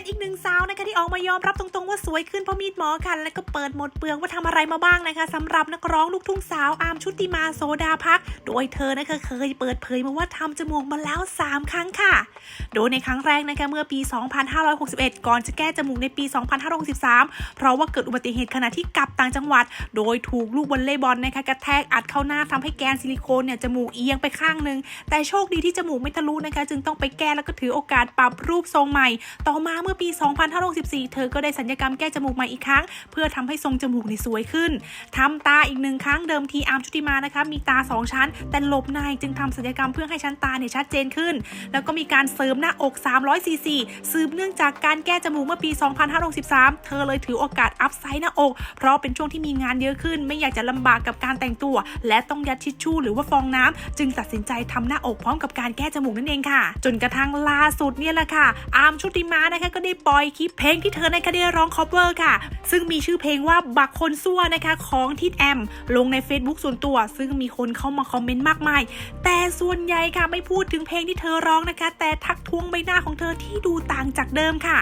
เป็นอีกหนึ่งสาวนะคะที่ออกมายอมรับตรงๆว่าสวยขึ้นเพราะมีดหมอกัน และก็เปิดหมดเปลืองว่าทำอะไรมาบ้างนะคะสำหรับนักร้องลูกทุ่งสาวอาร์มชุติมาโซดาพัก โดยเธอนะคะเคยเปิดเผยมาว่าทำจมูกมาแล้ว 3 ครั้งค่ะ โดยในครั้งแรกนะคะเมื่อปี 2561 ก่อนจะแก้จมูกในปี 2563 เพราะว่าเกิดอุบัติเหตุขณะที่กลับต่างจังหวัด โดยถูกลูกวอลเลย์บอลนะคะกระแทกอัดเข้าหน้าทำให้แกนซิลิโคนเนี่ยจมูกเอียงไปข้างหนึ่งแต่โชคดีที่จมูกไม่ทะลุนะคะ จึงต้องไปแก้แล้วก็ถือโอกาสปรับรูปทรงใหม่ ต่อมาเมื่อื่อปี 2564 เธอก็ได้สัญญกรรมแก้จมูกใหม่อีกครั้ง เพื่อทำให้ทรงจมูกนี่สวยขึ้นทำตาอีกหนึ่งครั้งเดิมทีอาร์มชุติมานะคะมีตา 2 ชั้น แต่หลบในจึงทำศัลยกรรมเพื่อให้ชั้นตาเนี่ยชัดเจนขึ้น แล้วก็มีการเสริมหน้าอก300ซีซีสืบเนื่องจากการแก้จมูกเมื่อปี 2563 เธอเลยถือโอกาสอัพไซด์หน้าอก เพราะเป็นช่วงที่มีงานเยอะขึ้น ไม่อยากจะลำบากกับการแต่งตัว และต้องยัดทิชชู่หรือว่าฟองน้ำจึงตัดสินใจทำหน้าอกพร้อมกับการแก้จมูกนั่นเองค่ะ จนกระทั่งล่าสุดเนี่ยแหละค่ะอาร์มชุติมานะคะก็ได้ปล่อยคลิปเพลงที่เธอนะคะได้ร้องคอเวอร์ค่ะ ซึ่งมีชื่อเพลงว่าบักคนซั่วนะคะของทิดแอม ลงใน Facebook ส่วนตัว ซึ่งมีคนเข้ามาคอมเมนต์มากมาย แต่ส่วนใหญ่ค่ะไม่พูดถึงเพลงที่เธอร้องนะคะ แต่ทักท้วงใบหน้าของเธอที่ดูต่างจากเดิมค่ะ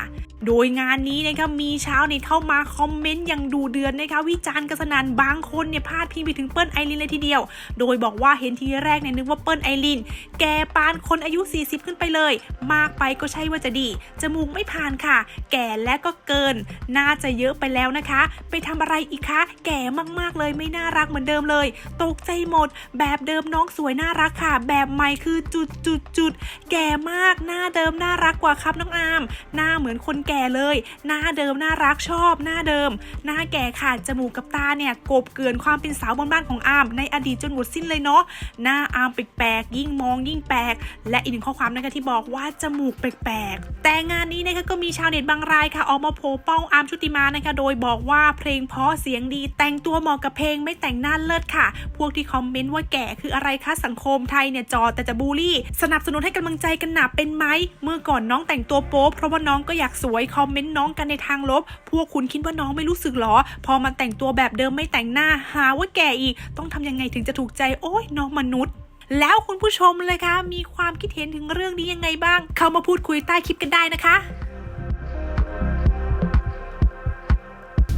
โดยงานนี้นะคะมีชาวเน็ตเข้ามาคอมเมนต์อย่างดูเดือนนะคะวิจารณ์กันสนันบางคนเนี่ยพาดพิงไปถึงเปิ้ลไอรินเลยทีเดียว โดยบอกว่าเห็นทีแรกเนี่ยนึกว่าเปิ้ลไอริน แกปานคนอายุ 40 ขึ้นไปเลย มากไปก็ใช่ว่าจะดี จมูกไม่ผ่านค่ะ แก่และก็เกิน น่าจะเยอะไปแล้วนะคะ ไปทำอะไรอีกคะ แก่มากๆเลยไม่น่ารักเหมือนเดิมเลย ตกใจหมด แบบเดิมน้องสวยน่ารักค่ะ แบบใหม่คือจุดจุดจุดแก่มากหน้าเดิมน่ารักกว่าครับน้องอาม หน้าเหมือนคนแก่เลย หน้าเดิมน่ารักชอบ หน้าเดิม หน้าแก่ค่ะจมูกกับตาเนี่ยกบเกินความเป็นสาวบ้านๆของอาร์มในอดีตจนหมดสิ้นเลยเนาะหน้าอาร์มแปลกๆยิ่งมองยิ่งแปลก และอีกหนึ่งข้อความนะคะที่บอกว่าจมูกแปลกๆแต่งานนี้นะคะก็มีชาวเน็ตบางรายค่ะออกมาโพเป้าอาร์มชุติมานะคะโดยบอกว่าเพลงเพราะเสียงดี แต่งตัวเหมาะกับเพลงไม่แต่งหน้าเลิศค่ะ พวกที่คอมเมนต์ว่าแก่คืออะไรคะสังคมไทยเนี่ยจอแต่จะบูลลี่ สนับสนุนให้กำลังใจกันหนาเป็นไหมเมื่อก่อนน้องแต่งตัวโป๊เพราะว่าน้องก็อยากสววยคอมเมนต์น้องกันในทางลบ พวกคุณคิดว่าน้องไม่รู้สึกหรอ พอมันแต่งตัวแบบเดิมไม่แต่งหน้าหาว่าแก่อีก ต้องทำยังไงถึงจะถูกใจโอ้ยน้องมนุษย์แล้วคุณผู้ชมเลยคะมีความคิดเห็นถึงเรื่องนี้ยังไงบ้าง เข้ามาพูดคุยใต้คลิปกันได้นะคะ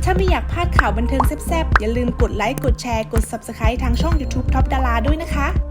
ถ้าไม่อยากพลาดข่าวบันเทิงแซ่บๆ อย่าลืมกดไลค์ กดแชร์ กด Subscribe ทางช่อง YouTube Top ดาราด้วยนะคะ